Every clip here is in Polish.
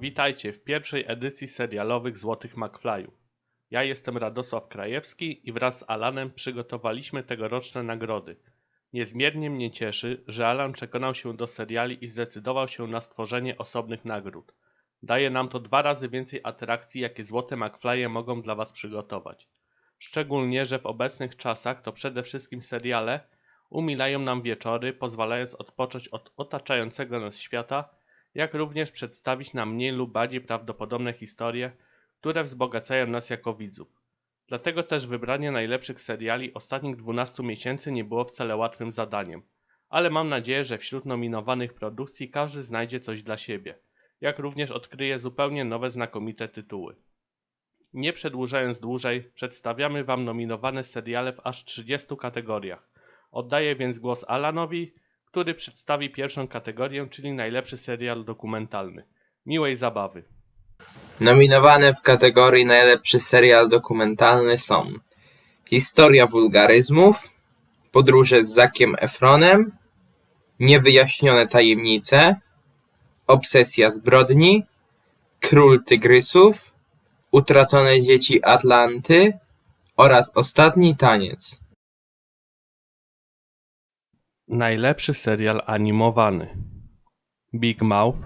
Witajcie w pierwszej edycji serialowych Złotych McFlyów. Ja jestem Radosław Krajewski i wraz z Alanem przygotowaliśmy tegoroczne nagrody. Niezmiernie mnie cieszy, że Alan przekonał się do seriali i zdecydował się na stworzenie osobnych nagród. Daje nam to dwa razy więcej atrakcji, jakie Złote McFlye mogą dla Was przygotować. Szczególnie, że w obecnych czasach to przede wszystkim seriale umilają nam wieczory, pozwalając odpocząć od otaczającego nas świata, jak również przedstawić nam mniej lub bardziej prawdopodobne historie, które wzbogacają nas jako widzów. Dlatego też wybranie najlepszych seriali ostatnich 12 miesięcy nie było wcale łatwym zadaniem, ale mam nadzieję, że wśród nominowanych produkcji każdy znajdzie coś dla siebie, jak również odkryje zupełnie nowe znakomite tytuły. Nie przedłużając dłużej, przedstawiamy Wam nominowane seriale w aż 30 kategoriach. Oddaję więc głos Alanowi, który przedstawi pierwszą kategorię, czyli najlepszy serial dokumentalny. Miłej zabawy. Nominowane w kategorii Najlepszy serial dokumentalny są Historia wulgaryzmów, Podróże z Zakiem Efronem, Niewyjaśnione tajemnice, Obsesja zbrodni, Król tygrysów, Utracone dzieci Atlanty oraz Ostatni taniec. Najlepszy serial animowany. Big Mouth,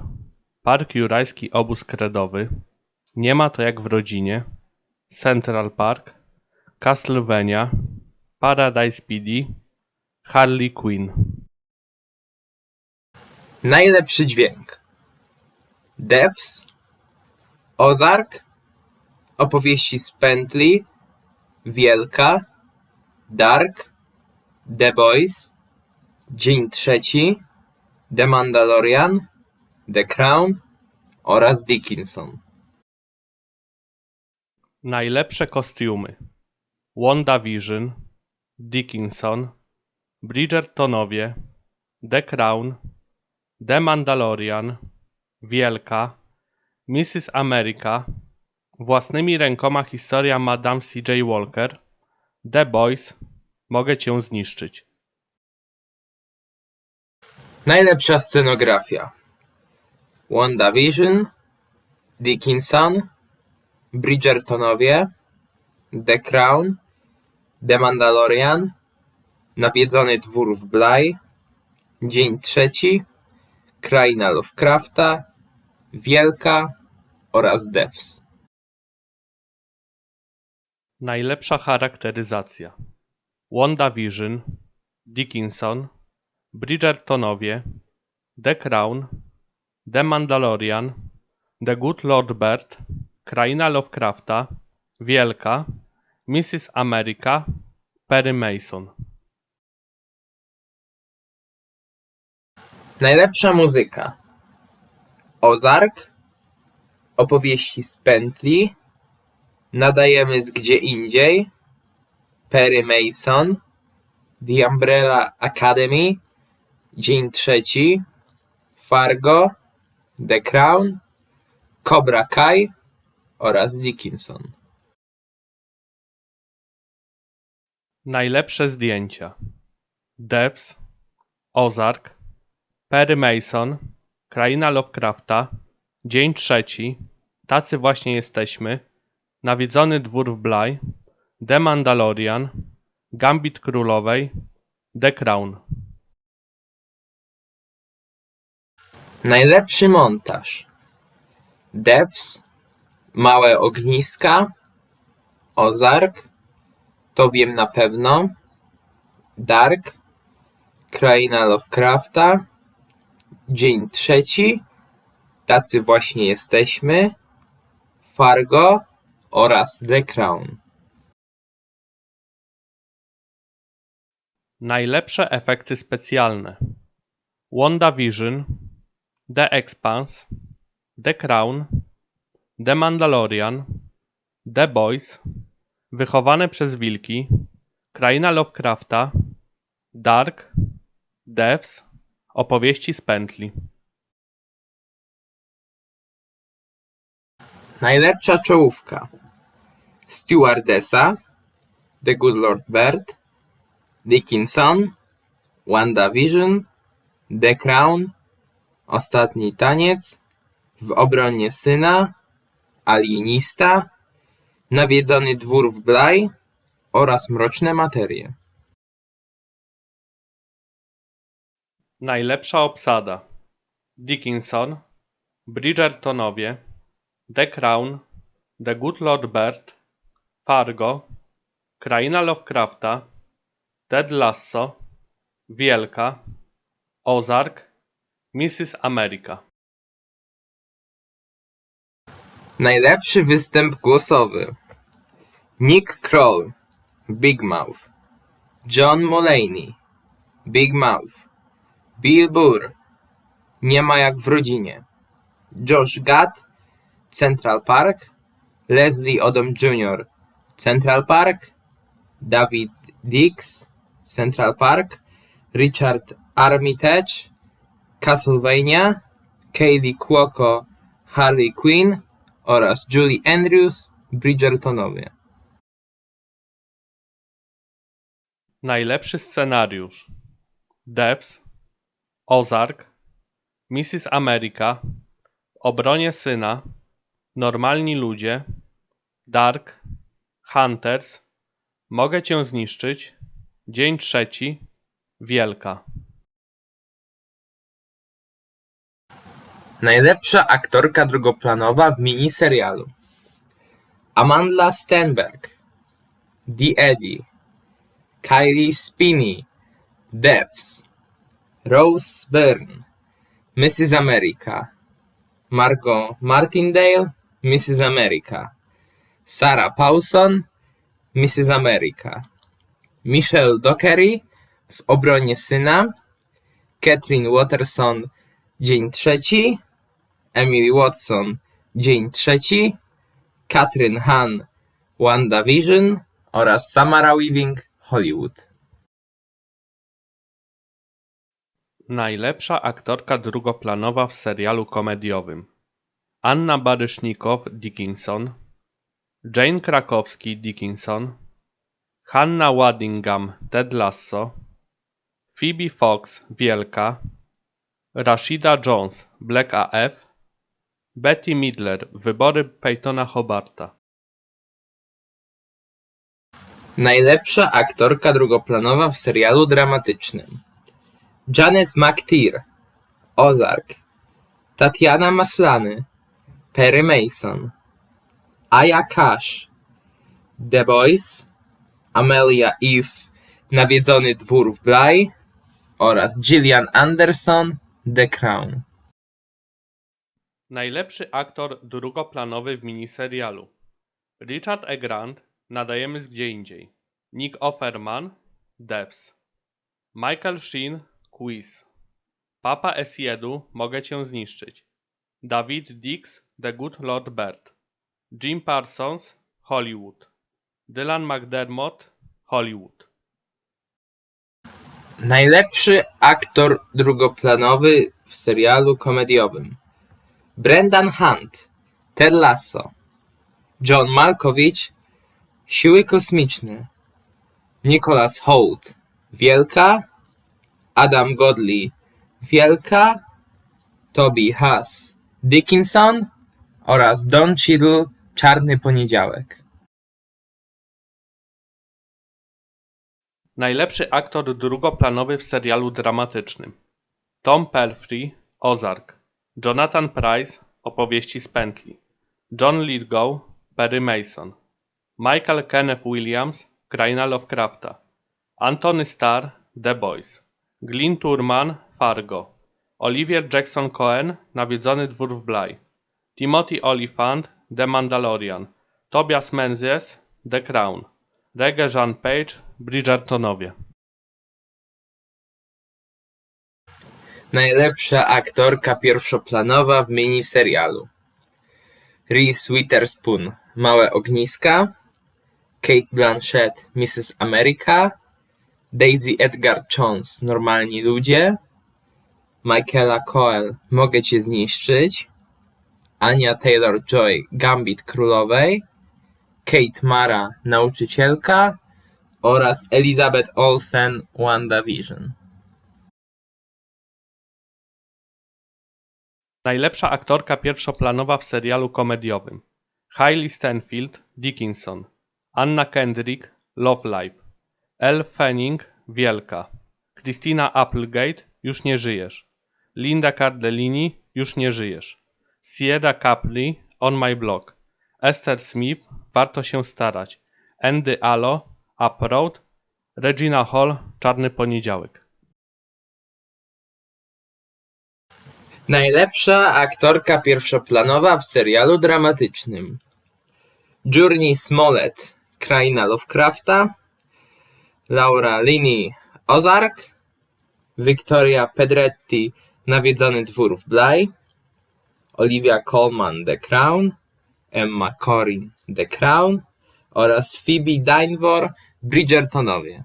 Park Jurajski Obóz Kredowy, Nie ma to jak w rodzinie, Central Park, Castlevania, Paradise PD, Harley Quinn. Najlepszy dźwięk. Devs, Ozark, Opowieści z pętli, Wielka, Dark, The Boys, Dzień trzeci, The Mandalorian, The Crown oraz Dickinson. Najlepsze kostiumy. WandaVision, Dickinson, Bridgertonowie, The Crown, The Mandalorian, Wielka, Mrs. America, Własnymi rękoma historia Madame C.J. Walker, The Boys, Mogę cię zniszczyć. Najlepsza scenografia WandaVision, Dickinson, Bridgertonowie, The Crown, The Mandalorian, Nawiedzony dwór w Bly, Dzień trzeci, Kraina Lovecrafta, Wielka oraz Devs. Najlepsza charakteryzacja. WandaVision, Dickinson, Bridgertonowie, The Crown, The Mandalorian, The Good Lord Bird, Kraina Lovecrafta, Wielka, Mrs. America, Perry Mason. Najlepsza muzyka Ozark, Opowieści z pętli, Nadajemy z gdzie indziej, Perry Mason, The Umbrella Academy, Dzień trzeci, Fargo, The Crown, Cobra Kai oraz Dickinson. Najlepsze zdjęcia. Devs, Ozark, Perry Mason, Kraina Lovecrafta, Dzień trzeci, Tacy właśnie jesteśmy, Nawiedzony dwór w Bly, The Mandalorian, Gambit Królowej, The Crown. Najlepszy montaż Devs, Małe ogniska, Ozark, To wiem na pewno, Dark, Kraina Lovecrafta, Dzień trzeci, Tacy właśnie jesteśmy, Fargo oraz The Crown. Najlepsze efekty specjalne. WandaVision, The Expanse, The Crown, The Mandalorian, The Boys, Wychowane przez wilki, Kraina Lovecrafta, Dark, Devs, Opowieści z pętli. Najlepsza czołówka Stewardessa, The Good Lord Bird, Dickinson, WandaVision, The Crown, Ostatni taniec, W obronie syna, Alienista, Nawiedzony dwór w Bly oraz Mroczne materie. Najlepsza obsada Dickinson, Bridgertonowie, The Crown, The Good Lord Bird, Fargo, Kraina Lovecrafta, Ted Lasso, Wielka, Ozark, Mrs. America. Najlepszy występ głosowy Nick Kroll, Big Mouth John Mulaney, Big Mouth Bill Burr, Nie ma jak w rodzinie Josh Gad, Central Park Leslie Odom Jr., Central Park David Dix, Central Park Richard Armitage, Castlevania Kaylee Cuoco, Harley Quinn oraz Julie Andrews, Bridgertonowie. Najlepszy scenariusz Devs, Ozark, Mrs. America, obronie syna, Normalni ludzie, Dark, Hunters, Mogę cię zniszczyć, Dzień trzeci, Wielka. Najlepsza aktorka drugoplanowa w miniserialu. Amanda Stenberg, The Eddie, Kylie Spinney, Devs, Rose Byrne, Mrs. America, Margot Martindale, Mrs. America, Sarah Paulson, Mrs. America, Michelle Dockery w obronie syna, Catherine Watterson, Dzień trzeci, Emily Watson, Dzień trzeci, Kathryn Hahn, WandaVision oraz Samara Weaving, Hollywood. Najlepsza aktorka drugoplanowa w serialu komediowym. Anna Barysznikow Dickinson. Jane Krakowski Dickinson. Hanna Waddingham Ted Lasso. Phoebe Fox Wielka. Rashida Jones Black AF Betty Midler Wybory Peytona Hobarta. Najlepsza aktorka drugoplanowa w serialu dramatycznym. Janet McTeer, Ozark, Tatiana Maslany, Perry Mason, Aya Cash, The Boys, Amelia Eve, Nawiedzony dwór w Bly. Oraz Gillian Anderson, The Crown. Najlepszy aktor drugoplanowy w miniserialu. Richard E. Grant Nadajemy z gdzie indziej. Nick Offerman Devs. Michael Sheen Quiz. Papa Esiedu Mogę cię zniszczyć. David Dix The Good Lord Bird Jim Parsons Hollywood. Dylan McDermott Hollywood. Najlepszy aktor drugoplanowy w serialu komediowym Brendan Hunt, Ted Lasso, John Malkovich, Siły kosmiczne, Nicholas Hoult, Wielka, Adam Godley, Wielka, Toby Huss, Dickinson oraz Don Cheadle, Czarny Poniedziałek. Najlepszy aktor drugoplanowy w serialu dramatycznym Tom Pelfrey Ozark Jonathan Pryce Opowieści z pętli. John Lithgow Perry Mason. Michael Kenneth Williams Kraina Lovecrafta. Anthony Starr The Boys. Glyn Turman Fargo. Olivier Jackson Cohen Nawiedzony dwór w Bly. Timothy Olyphant The Mandalorian. Tobias Menzies The Crown. Regé Jean Page Bridgertonowie Najlepsza aktorka pierwszoplanowa w miniserialu. Reese Witherspoon. Małe ogniska. Kate Blanchett Mrs. America. Daisy Edgar Jones Normalni ludzie. Michaela Coel Mogę cię zniszczyć. Anya Taylor-Joy Gambit królowej. Kate Mara Nauczycielka. Oraz Elizabeth Olsen WandaVision Najlepsza aktorka pierwszoplanowa w serialu komediowym. Hailey Stenfield, Dickinson. Anna Kendrick, Love Life. Elle Fanning, Wielka. Christina Applegate, Już nie żyjesz. Linda Cardellini, Już nie żyjesz. Sierra Capri, On My Block. Esther Smith, Warto się starać. Andy Allo, Up Road. Regina Hall, Czarny Poniedziałek. Najlepsza aktorka pierwszoplanowa w serialu dramatycznym. Journey Smollett, Kraina Lovecrafta. Laura Linney, Ozark. Victoria Pedretti, Nawiedzony dwór w Bly. Olivia Colman, The Crown. Emma Corrin, The Crown. Oraz Phoebe Dynevor, Bridgertonowie.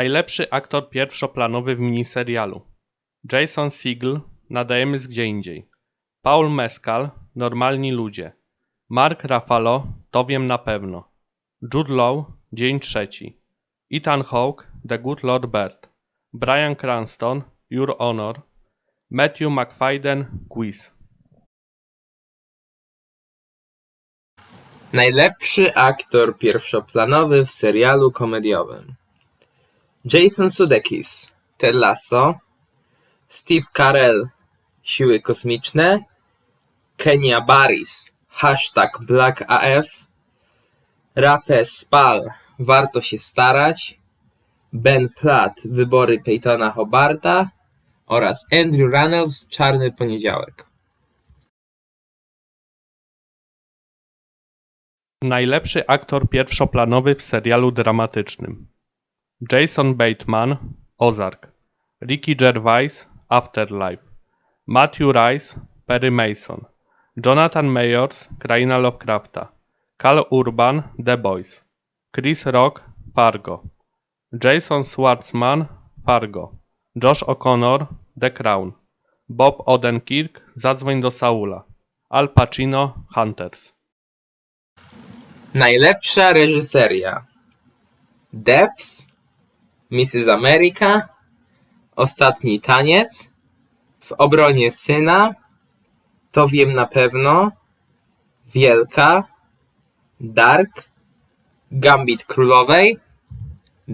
Najlepszy aktor pierwszoplanowy w miniserialu. Jason Segel, Nadajemy z gdzie indziej. Paul Mescal, Normalni ludzie. Mark Ruffalo, To wiem na pewno. Jude Law, Dzień trzeci. Ethan Hawke, The Good Lord Bird. Bryan Cranston, Your Honor. Matthew McFadden, Quiz. Najlepszy aktor pierwszoplanowy w serialu komediowym. Jason Sudeikis, Ted Lasso, Steve Carell, Siły Kosmiczne, Kenya Barris, BlackAF, Rafe Spall, Warto się starać, Ben Platt, Wybory Peytona Hobarta oraz Andrew Reynolds, Czarny Poniedziałek. Najlepszy aktor pierwszoplanowy w serialu dramatycznym. Jason Bateman, Ozark. Ricky Gervais, Afterlife. Matthew Rice, Perry Mason. Jonathan Mayors, Kraina Lovecrafta. Cal Urban, The Boys. Chris Rock, Fargo. Jason Schwartzman, Fargo. Josh O'Connor, The Crown. Bob Odenkirk, Zadzwoń do Saula. Al Pacino, Hunters. Najlepsza reżyseria Devs, Mrs. America, Ostatni taniec, W obronie syna, To wiem na pewno, Wielka, Dark, Gambit Królowej,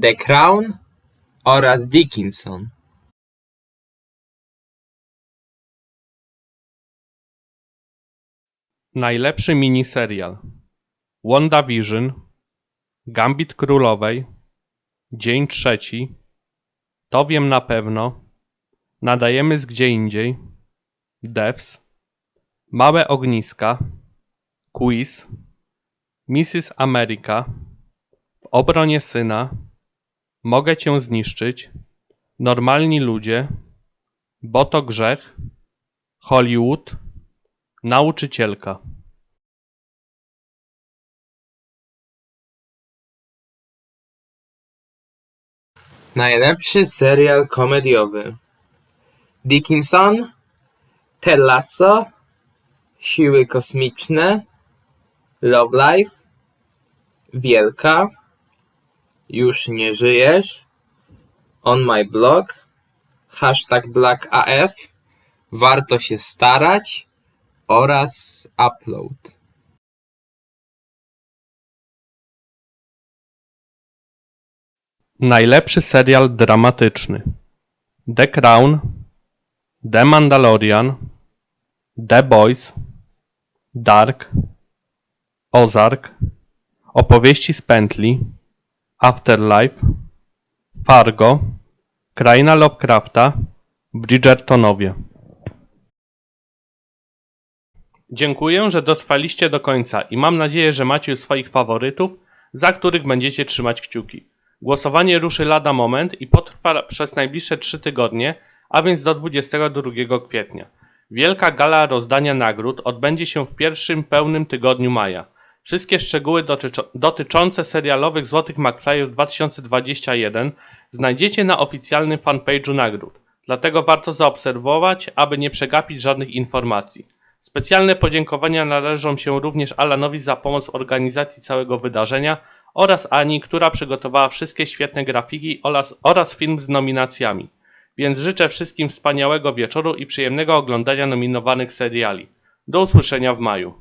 The Crown oraz Dickinson. Najlepszy miniserial WandaVision, Gambit Królowej, Dzień Trzeci, To wiem na pewno, Nadajemy z gdzie indziej, Devs, Małe Ogniska, Quiz, Mrs. America, W obronie syna, Mogę cię zniszczyć, Normalni ludzie, Bo to grzech, Hollywood, Nauczycielka. Najlepszy serial komediowy Dickinson, Ted Lasso, Siły Kosmiczne, Love Life, Wielka, Już nie żyjesz, On My Blog, hashtag BlackAF, Warto się starać oraz Upload. Najlepszy serial dramatyczny. The Crown, The Mandalorian, The Boys, Dark, Ozark, Opowieści z pętli, Afterlife, Fargo, Kraina Lovecrafta, Bridgertonowie. Dziękuję, że dotrwaliście do końca i mam nadzieję, że macie swoich faworytów, za których będziecie trzymać kciuki. Głosowanie ruszy lada moment i potrwa przez najbliższe 3 tygodnie, a więc do 22 kwietnia. Wielka gala rozdania nagród odbędzie się w pierwszym pełnym tygodniu maja. Wszystkie szczegóły dotycz- dotyczące serialowych Złotych McFlyów 2021 znajdziecie na oficjalnym fanpage'u nagród, dlatego warto zaobserwować, aby nie przegapić żadnych informacji. Specjalne podziękowania należą się również Alanowi za pomoc w organizacji całego wydarzenia oraz Ani, która przygotowała wszystkie świetne grafiki oraz, oraz film z nominacjami. Więc życzę wszystkim wspaniałego wieczoru i przyjemnego oglądania nominowanych seriali. Do usłyszenia w maju.